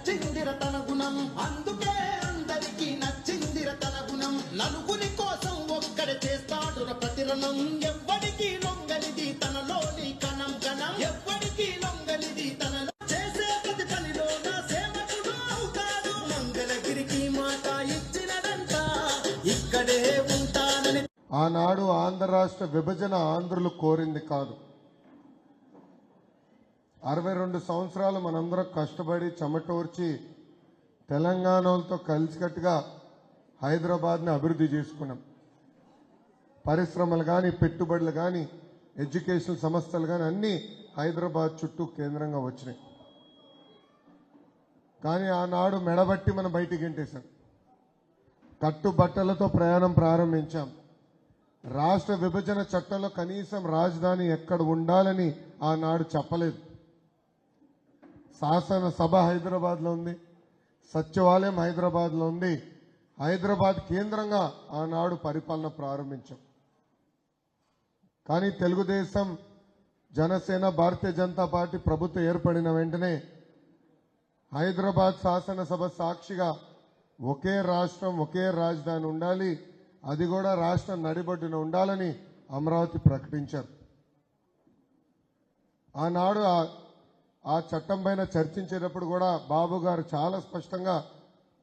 నచ్చిందిర తన గుణం. అందుకే అందరికి నచ్చిందిర తన గుణం. నలుగురి కోసం ఒక్కడ చేస్తాడు ప్రతిరణం. ఎవ్వడికి లొంగనిది తనలోని కణం కణం. ఎవ్వడికి లొంగనిది తన చేసే ప్రతి పనిలో నా సేవకుడు అవుతాడు. మంగళగిరికి మాట ఇచ్చినదంతా ఇక్కడే ఉంటానని ఆనాడు ఆంధ్ర రాష్ట్ర విభజన ఆంధ్రులు కోరింది కాదు. అరవై రెండు సంవత్సరాలు మనందరం కష్టపడి చెమటోర్చి తెలంగాణలతో కలిసికట్టుగా హైదరాబాద్ని అభివృద్ధి చేసుకున్నాం. పరిశ్రమలు కానీ పెట్టుబడులు కానీ ఎడ్యుకేషన్ సంస్థలు కానీ అన్నీ హైదరాబాద్ చుట్టూ కేంద్రంగా వచ్చినాయి. కానీ ఆనాడు మెడబట్టి మనం బయటికి గెంటేశాం. కట్టుబట్టలతో ప్రయాణం ప్రారంభించాం. రాష్ట్ర విభజన చట్టంలో కనీసం రాజధాని ఎక్కడ ఉండాలని ఆనాడు చెప్పలేదు. శాసనసభ హైదరాబాద్లో ఉంది సచివాలయం హైదరాబాద్లో ఉంది. హైదరాబాద్ కేంద్రంగా ఆనాడు పరిపాలన ప్రారంభించాం. కానీ తెలుగుదేశం జనసేన భారతీయ జనతా పార్టీ ప్రభుత్వం ఏర్పడిన వెంటనే హైదరాబాద్ శాసనసభ సాక్షిగా ఒకే రాష్ట్రం ఒకే రాజధాని ఉండాలి అది కూడా రాష్ట్రం నడిబొడ్డున ఉండాలని అమరావతి ప్రకటించారు. ఆనాడు ఆ- చట్టం పైన చర్చించేటప్పుడు కూడా బాబు గారు చాలా స్పష్టంగా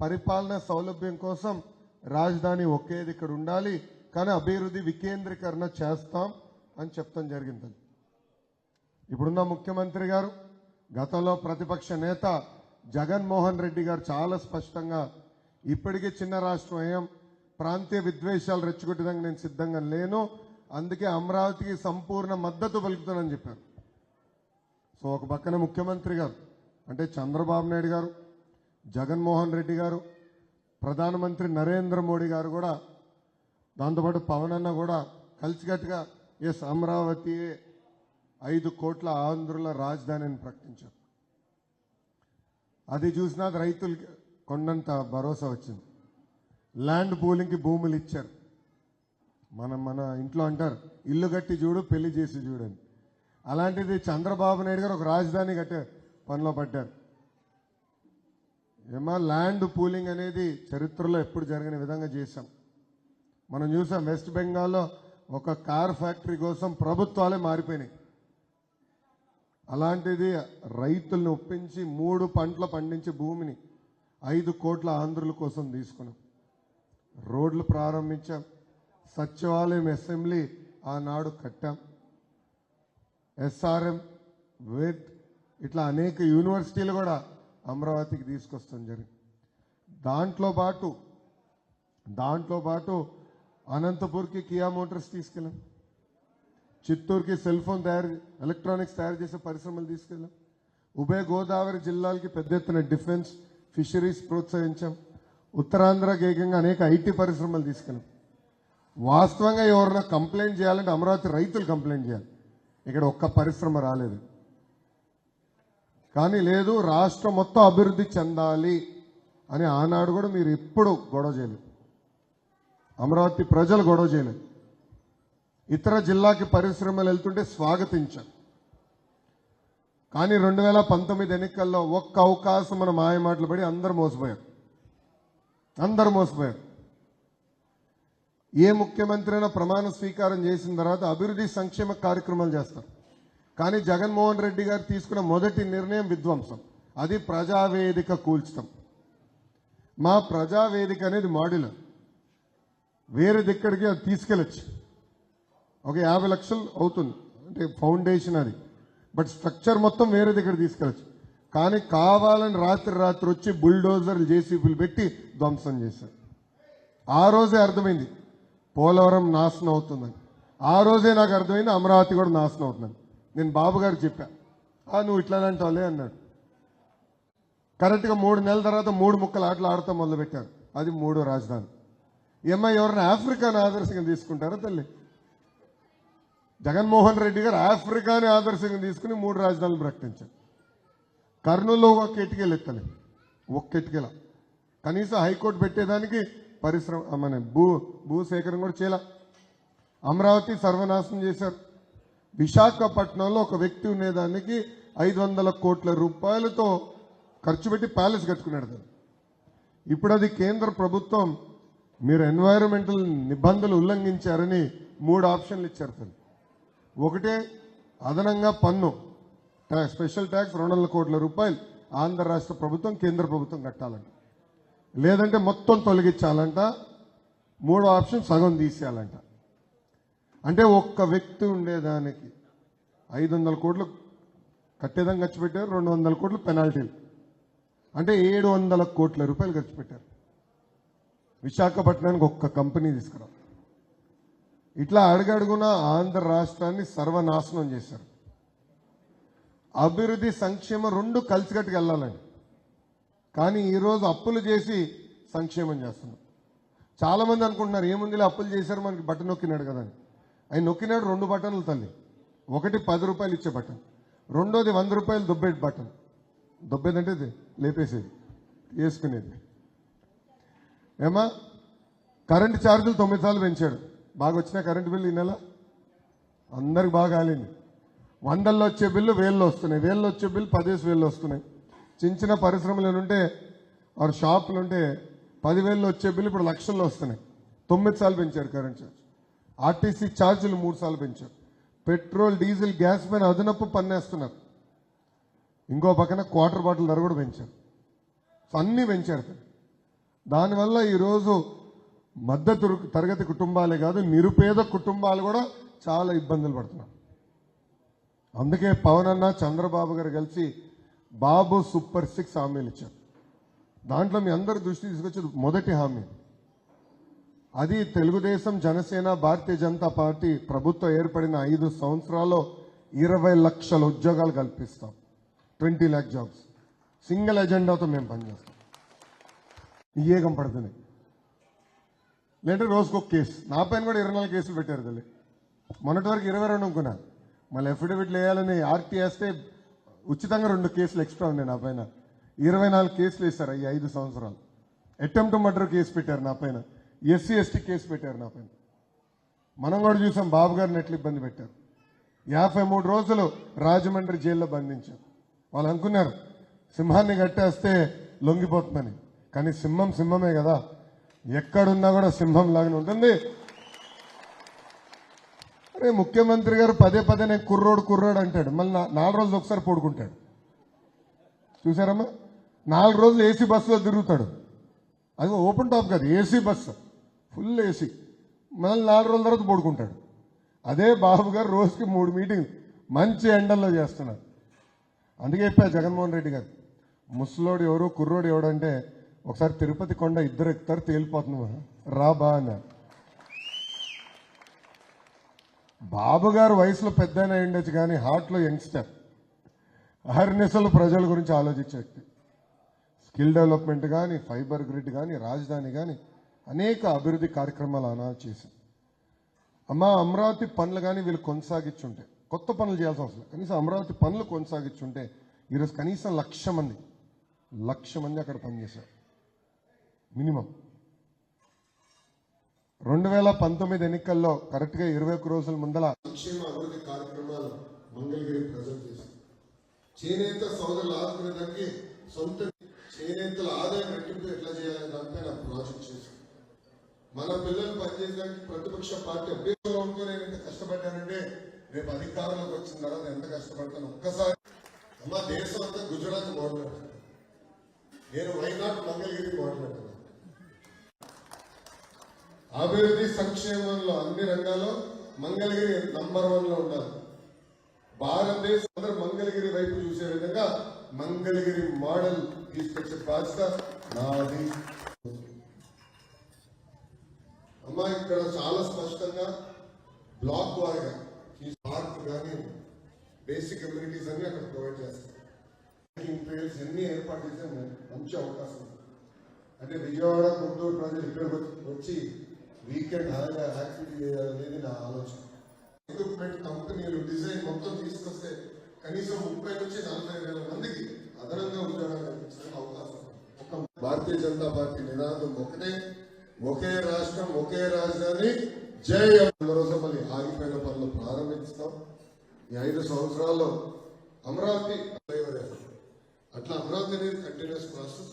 పరిపాలన సౌలభ్యం కోసం రాజధాని ఒకేది ఇక్కడ ఉండాలి కానీ అభివృద్ధి వికేంద్రీకరణ చేస్తాం అని చెప్తాం జరిగింది ఇప్పుడున్న ముఖ్యమంత్రి గారు గతంలో ప్రతిపక్ష నేత జగన్మోహన్ రెడ్డి గారు చాలా స్పష్టంగా ఇప్పటికే చిన్న రాష్ట్రం అయ్యాం ప్రాంతీయ విద్వేషాలు రెచ్చగొట్టడానికి నేను సిద్ధంగా లేను అందుకే అమరావతికి సంపూర్ణ మద్దతు పలుకుతానని చెప్పారు. సో ఒక పక్కన ముఖ్యమంత్రి గారు అంటే చంద్రబాబు నాయుడు గారు జగన్మోహన్ రెడ్డి గారు ప్రధానమంత్రి నరేంద్ర మోడీ గారు కూడా దాంతోపాటు పవన్ అన్న కూడా కలిసికట్టుగా ఎస్ అమరావతి ఐదు కోట్ల ఆంధ్రుల రాజధానిని ప్రకటించారు. అది చూసినా రైతులకి కొండంత భరోసా వచ్చింది. ల్యాండ్ పూలింగ్కి భూములు ఇచ్చారు. మనం మన ఇంట్లో అంటారు ఇల్లు కట్టి చూడు పెళ్ళి చేసి చూడండి అలాంటిది చంద్రబాబు నాయుడు గారు ఒక రాజధాని కట్టే పనిలో పడ్డారు. ఏమో ల్యాండ్ పూలింగ్ అనేది చరిత్రలో ఎప్పుడు జరిగిన విధంగా చేశాం. మనం చూసాం వెస్ట్ బెంగాల్లో ఒక కార్ ఫ్యాక్టరీ కోసం ప్రభుత్వాలే మారిపోయినాయి. అలాంటిది రైతుల్ని ఒప్పించి మూడు పంటలు పండించే భూమిని ఐదు కోట్ల ఆంధ్రుల కోసం తీసుకున్నాం. రోడ్లు ప్రారంభించాం. సచివాలయం అసెంబ్లీ ఆనాడు కట్టాం. ఎస్ఆర్ఎం వెడ్ ఇట్లా అనేక యూనివర్సిటీలు కూడా అమరావతికి తీసుకొస్తాం జరిగింది. దాంట్లో పాటు దాంట్లో పాటు అనంతపూర్కి కియా మోటార్స్ తీసుకెళ్ళాం. చిత్తూరుకి సెల్ ఫోన్ తయారు ఎలక్ట్రానిక్స్ తయారు చేసే పరిశ్రమలు తీసుకెళ్ళాం. ఉభయ గోదావరి జిల్లాలకి పెద్ద ఎత్తున డిఫెన్స్ ఫిషరీస్ ప్రోత్సహించాం. ఉత్తరాంధ్రకి ఏకంగా అనేక ఐటీ పరిశ్రమలు తీసుకెళ్ళాం. వాస్తవంగా ఎవరైనా కంప్లైంట్ చేయాలంటే అమరావతి రైతులు కంప్లైంట్ చేయాలి. ఇక్కడ ఒక్క పరిశ్రమ రాలేదు. కానీ లేదు రాష్ట్రం మొత్తం అభివృద్ధి చెందాలి అని ఆనాడు కూడా మీరు ఎప్పుడు గొడవ చేయలేదు. అమరావతి ప్రజలు గొడవ చేయలేదు. ఇతర జిల్లాకి పరిశ్రమలు వెళ్తుంటే స్వాగతించాం కానీ రెండు వేల పంతొమ్మిది ఎన్నికల్లో ఒక్క అవకాశం మన మాయ మాటలు పడి అందరు మోసపోయారు. అందరు మోసపోయారు. ఏ ముఖ్యమంత్రి అయినా ప్రమాణ స్వీకారం చేసిన తర్వాత అభివృద్ధి సంక్షేమ కార్యక్రమాలు చేస్తారు. కానీ జగన్మోహన్ రెడ్డి గారు తీసుకున్న మొదటి నిర్ణయం విధ్వంసం. అది ప్రజావేదిక కూల్చడం మా ప్రజావేదిక అనేది మాడ్యులర్ వేరే దిక్కడికి అది తీసుకెళ్ళచ్చు. ఒక యాభై లక్షలు అవుతుంది. అంటే ఫౌండేషన్ అది. బట్ స్ట్రక్చర్ మొత్తం వేరే దగ్గర తీసుకెళ్ళచ్చు. కానీ కావాలని రాత్రి రాత్రి వచ్చి బుల్డోజర్లు జేసీబీలు పెట్టి ధ్వంసం చేశారు. ఆ రోజే అర్థమైంది. పోలవరం నాశనం అవుతుందని ఆ రోజే నాకు అర్థమైంది అమరావతి కూడా నాశనం అవుతుందని నేను బాబు గారికి చెప్పా "ఆ, నువ్వు ఇట్లానే అంటావులే అన్నాడు. కరెక్ట్గా మూడు నెలల తర్వాత మూడు ముక్కలు ఆటలు ఆడతాం మొదలుపెట్టారు. అది మూడో రాజధాని. ఏమ్మా ఎవరైనా ఆఫ్రికాను ఆదర్శంగా తీసుకుంటారా తల్లి? జగన్మోహన్ రెడ్డి గారు ఆఫ్రికాని ఆదర్శంగా తీసుకుని మూడు రాజధానులు ప్రకటించారు. కర్నూలులో ఒక ఇటుకెళ్ళి ఎత్తలే ఒక్క ఎటుకెల కనీసం హైకోర్టు పెట్టేదానికి పరిశ్రమ మన భూ భూ సేకరణ కూడా చేయాల. అమరావతి సర్వనాశనం చేశారు. విశాఖపట్నంలో ఒక వ్యక్తి ఉండేదానికి ఐదు వందల కోట్ల రూపాయలతో ఖర్చు పెట్టి ప్యాలెస్ కట్టుకున్నాడు దాన్ని. ఇప్పుడు అది కేంద్ర ప్రభుత్వం మీరు ఎన్వైరన్మెంటల్ నిబంధనలు ఉల్లంఘించారని మూడు ఆప్షన్లు ఇచ్చారు సార్ ఒకటే అదనంగా పన్ను స్పెషల్ ట్యాక్స్ రెండు వందల కోట్ల రూపాయలు ఆంధ్ర రాష్ట్ర ప్రభుత్వం కేంద్ర ప్రభుత్వం కట్టాలంట. లేదంటే మొత్తం తొలగించాలంట. మూడో ఆప్షన్ సగం తీసేయాలంట. అంటే ఒక్క వ్యక్తి ఉండేదానికి ఐదు వందల కోట్లు కట్టేదాన్ని ఖర్చు పెట్టారు రెండు వందల కోట్లు పెనాల్టీలు అంటే ఏడు వందల కోట్ల రూపాయలు ఖర్చు పెట్టారు. విశాఖపట్నానికి ఒక్క కంపెనీ తీసుకురా. ఇట్లా అడుగడుగున ఆంధ్ర రాష్ట్రాన్ని సర్వనాశనం చేశారు. అభివృద్ధి సంక్షేమం రెండు కలిసికట్టుకు వెళ్ళాలండి కానీ ఈరోజు అప్పులు చేసి సంక్షేమం చేస్తున్నాం. చాలామంది అనుకుంటున్నారు ఏముందిలే అప్పులు చేశారు మనకి బటన్ నొక్కినాడు కదా అని. ఆయన నొక్కినాడు రెండు బటన్లు తల్లి. ఒకటి పది రూపాయలు ఇచ్చే బటన్. రెండోది వంద రూపాయలు దుబ్బేటి బటన్. దుబ్బేదంటే ఇది లేపేసేది వేసుకునేది. ఏమా కరెంటు ఛార్జీలు తొమ్మిది సార్లు పెంచాడు. బాగా వచ్చిన కరెంటు బిల్లు ఈ నెల? అందరికి బాగా కాలింది. వందల్లో వచ్చే బిల్లు వేల్లో వస్తున్నాయి. వేల్లో వచ్చే బిల్లు పదేసి వేలు వస్తున్నాయి. చిన్న చిన్న పరిశ్రమలు ఉంటే వారు షాపులు ఉంటే పదివేలు వచ్చే బిల్లు ఇప్పుడు లక్షల్లో వస్తున్నాయి. తొమ్మిది సార్లు పెంచారు కరెంట్ ఛార్జ్. ఆర్టీసీ ఛార్జీలు మూడు సార్లు పెంచారు. పెట్రోల్ డీజిల్ గ్యాస్ పైన అదనపు పన్నేస్తున్నారు. ఇంకో పక్కన క్వార్టర్ బాటిల్ ధర కూడా పెంచారు. అన్నీ పెంచారు. దానివల్ల ఈరోజు మద్దతు తరగతి కుటుంబాలే కాదు నిరుపేద కుటుంబాలు కూడా చాలా ఇబ్బందులు పడుతున్నారు. అందుకే పవన్ అన్న చంద్రబాబు గారు కలిసి బాబు సూపర్ సిక్స్ హామీలు ఇచ్చారు. దాంట్లో మీ అందరి దృష్టి తీసుకొచ్చేది మొదటి హామీ. అది తెలుగుదేశం జనసేన భారతీయ జనతా పార్టీ ప్రభుత్వం ఏర్పడిన ఐదు సంవత్సరాల్లో ఇరవై లక్షల ఉద్యోగాలు కల్పిస్తాం. Twenty lakh jobs. సింగిల్ ఎజెండాతో మేము పనిచేస్తాం. ఏగం పడుతుంది. లేదంటే రోజుకు ఒక కేసు. నా పైన కూడా ఇరవై నాలుగు కేసులు పెట్టారు తల్లి. మొన్నటి వరకు ఇరవై రెండు అనుకున్నా. మళ్ళీ అఫిడవిట్లు వేయాలని ఆర్టీ వేస్తే ఉచితంగా రెండు కేసులు ఎక్స్ట్రా ఉన్నాయి నా పైన. ఇరవై నాలుగు కేసులు వేశారు ఈ ఐదు సంవత్సరాలు. అటెంప్ట్ మర్డర్ కేసు పెట్టారు నా పైన. ఎస్సీ ఎస్టీ కేసు పెట్టారు నా పైన. మనం కూడా చూసాం బాబు గారిని ఎట్లా ఇబ్బంది పెట్టారు. యాభై మూడు రోజులు రాజమండ్రి జైల్లో బంధించారు. వాళ్ళు అనుకున్నారు సింహాన్ని కట్టేస్తే లొంగిపోతుందని. కానీ సింహం సింహమే కదా. ఎక్కడున్నా కూడా సింహం లాగానే ఉంటుంది. ముఖ్యమంత్రి గారు పదే పదే నేను కుర్రోడు కుర్రోడు అంటాడు. మళ్ళీ నాలుగు రోజులు ఒకసారి పడుకుంటాడు. చూసారమ్మా? నాలుగు రోజులు ఏసీ బస్సులో తిరుగుతాడు. అది ఓపెన్ టాప్ కాదు ఏసీ బస్సు ఫుల్ ఏసీ. మళ్ళీ నాలుగు రోజుల తర్వాత పడుకుంటాడు. అదే బాబు గారు రోజుకి మూడు మీటింగ్ మంచి ఎండల్లో చేస్తున్నారు. అందుకే చెప్పా జగన్మోహన్ రెడ్డి గారు. ముసలోడు ఎవరు కుర్రోడు ఎవడు అంటే ఒకసారి తిరుపతి కొండ ఇద్దరు ఎక్కుతారు తేలిపోతున్నావా రా బా అన్నారు. బాబు గారు వయసులో పెద్ద ఉండొచ్చు కానీ హార్ట్లో యంగ్స్టర్. అహర్నిశలు ప్రజల గురించి ఆలోచించే వ్యక్తి. స్కిల్ డెవలప్మెంట్ కానీ ఫైబర్ గ్రిడ్ కానీ రాజధాని కానీ అనేక అభివృద్ధి కార్యక్రమాలు అనాలు చేసి అమ్మా అమరావతి పనులు కానీ వీళ్ళు కొనసాగించుంటే కొత్త పనులు చేయాల్సిన అవసరం కనీసం అమరావతి పనులు కొనసాగించుంటే ఈరోజు కనీసం లక్ష మంది లక్ష మంది అక్కడ పనిచేశారు. మినిమం. రెండు వేల పంతొమ్మిది ఎన్నికల్లో కరెక్ట్గా ఇరవై ఒక్క రోజుల ముందల సంక్షేమ అభివృద్ధి కార్యక్రమాలు మంగళగిరి ప్రజలు చేశారు. చేనేత సోదరుల ఆదుకునేదానికి సొంత చేనేతల ఆదాయం రెట్టింపు ఎట్లా చేయాలనే దానిపైన ప్రాజెక్ట్ చేశారు. మన పిల్లలు పనిచేయడానికి ప్రతిపక్ష పార్టీ అభ్యర్థులు ఉంటూ నేను ఎంత కష్టపడ్డానంటే రేపు అధికారంలోకి వచ్చిన తర్వాత ఎంత కష్టపడతాను ఒక్కసారి అమ్మ దేశం అంతా గుజరాత్ మాట్లాడుతున్నాను నేను వైనాడు మంగళగిరి మాట్లాడుతున్నాను అభివృద్ధి సంక్షేమంలో అన్ని రంగాల్లో మంగళగిరి నంబర్ వన్లో ఉండాలి భారతదేశం అందరూ మంగళగిరి వైపు చూసే విధంగా మంగళగిరి మోడల్ తీసుకొచ్చే బాధ్యత నాది. అమ్మా ఇక్కడ చాలా స్పష్టంగా బ్లాక్ వారిగా ఈ పార్క్ కానీ బేసిక్ కమ్యూనిటీస్ అన్ని అక్కడ ప్రొవైడ్ చేస్తారు. ట్రైల్స్ అన్ని ఏర్పాటు చేసే మంచి అవకాశం. ఉంది. అంటే విజయవాడ గుంటూరు ప్రజలు ఇక్కడికి వచ్చి వీకెండ్ హాయిగా యాక్టివిటీ చేయాలనేది నా ఆలోచన. ఎక్విప్మెంట్ కంపెనీలు డిజైన్ మొత్తం తీసుకొస్తే కనీసం ముప్పై నుంచి నలభై వేల మందికి అదనంగా ఉద్యోగాలు కల్పించడానికి అవకాశం ఒక భారతీయ జనతా పార్టీ నినాదం ఒకటే ఒకే రాష్ట్రం ఒకే రాజధాని. జై రోజు మళ్ళీ ఆగిపోయిన పనులు ప్రారంభిస్తాం. ఈ ఐదు సంవత్సరాల్లో అమరావతి అట్లా అమరావతి అనేది continuous process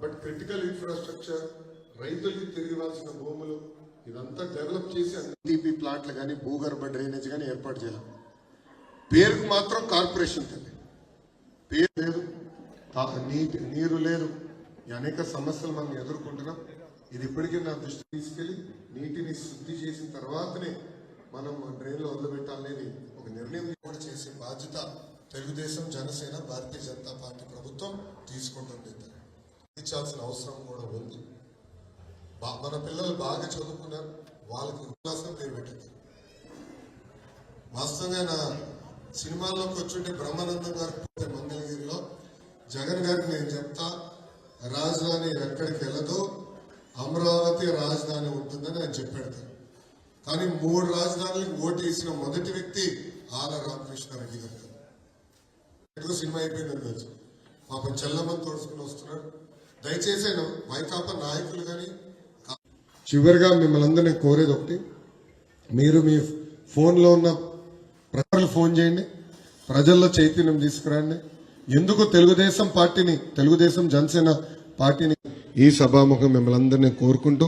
but critical infrastructure రైతులకి తిరిగివాల్సిన భూములు ఇదంతా డెవలప్ చేసి ఎన్టీపీ ప్లాంట్లు కానీ భూగర్భ డ్రైనేజ్ కానీ ఏర్పాటు చేయాలి. పేరుకు మాత్రం కార్పొరేషన్ తల్లి. పేరు లేదు. నీటి నీరు లేదు. అనేక సమస్యలు మనం ఎదుర్కొంటున్నాం. ఇది ఇప్పటికీ నా దృష్టికి తీసుకెళ్ళి నీటిని శుద్ధి చేసిన తర్వాతనే మనం డ్రైన్లో వదిలిపెట్టాలనేది ఒక నిర్ణయం కూడా చేసే బాధ్యత తెలుగుదేశం జనసేన భారతీయ జనతా పార్టీ ప్రభుత్వం తీసుకుంటుంది ఇచ్చాల్సిన అవసరం కూడా ఉంది. మన పిల్లలు బాగా చదువుకున్నారు. వాళ్ళకి ఉల్లాసం పేరు పెట్టింది వాస్తవంగా నా సినిమాల్లోకి వచ్చుంటే బ్రహ్మానందం గారు మంగళగిరిలో. జగన్ గారికి నేను చెప్తా రాజధాని ఎక్కడికి వెళ్ళదు అమరావతి రాజధాని ఉంటుందని ఆయన చెప్పాడు. కానీ మూడు రాజధానులకు ఓటు వేసిన మొదటి వ్యక్తి ఆల రామకృష్ణారెడ్డి గారు. సినిమా అయిపోయిందని తెలుసు. పాపం చెల్లమ్మని తోడుచుకుని వస్తున్నాడు. దయచేసి ఆయన వైకాపా నాయకులు కానీ చివరిగా మిమ్మల్ని అందరినీ కోరేది ఒకటి మీరు మీ ఫోన్లో ఉన్న ప్రజలు ఫోన్ చేయండి ప్రజల్లో చైతన్యం తీసుకురండి. ఎందుకు తెలుగుదేశం పార్టీని తెలుగుదేశం జనసేన పార్టీని ఈ సభాముఖం మిమ్మల్ని అందరినీ కోరుకుంటూ